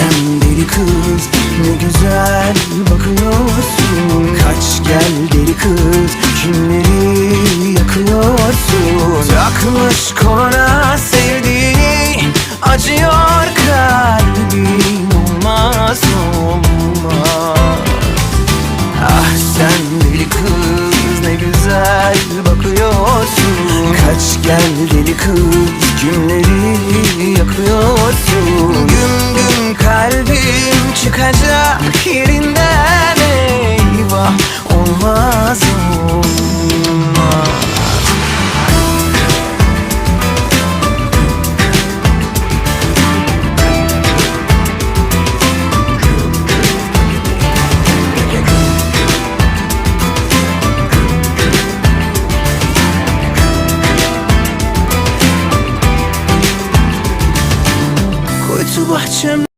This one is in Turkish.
Sen deli kız ne güzel bakıyorsun. Kaç gel deli kız kimleri yakıyorsun? Takmış koluna sevdiğini acıyor kalbin Olmaz olmaz. Ah sen deli kız ne güzel bakıyorsun. Kaç gel deli kız kimleri yakıyorsun? Kutu bahçem.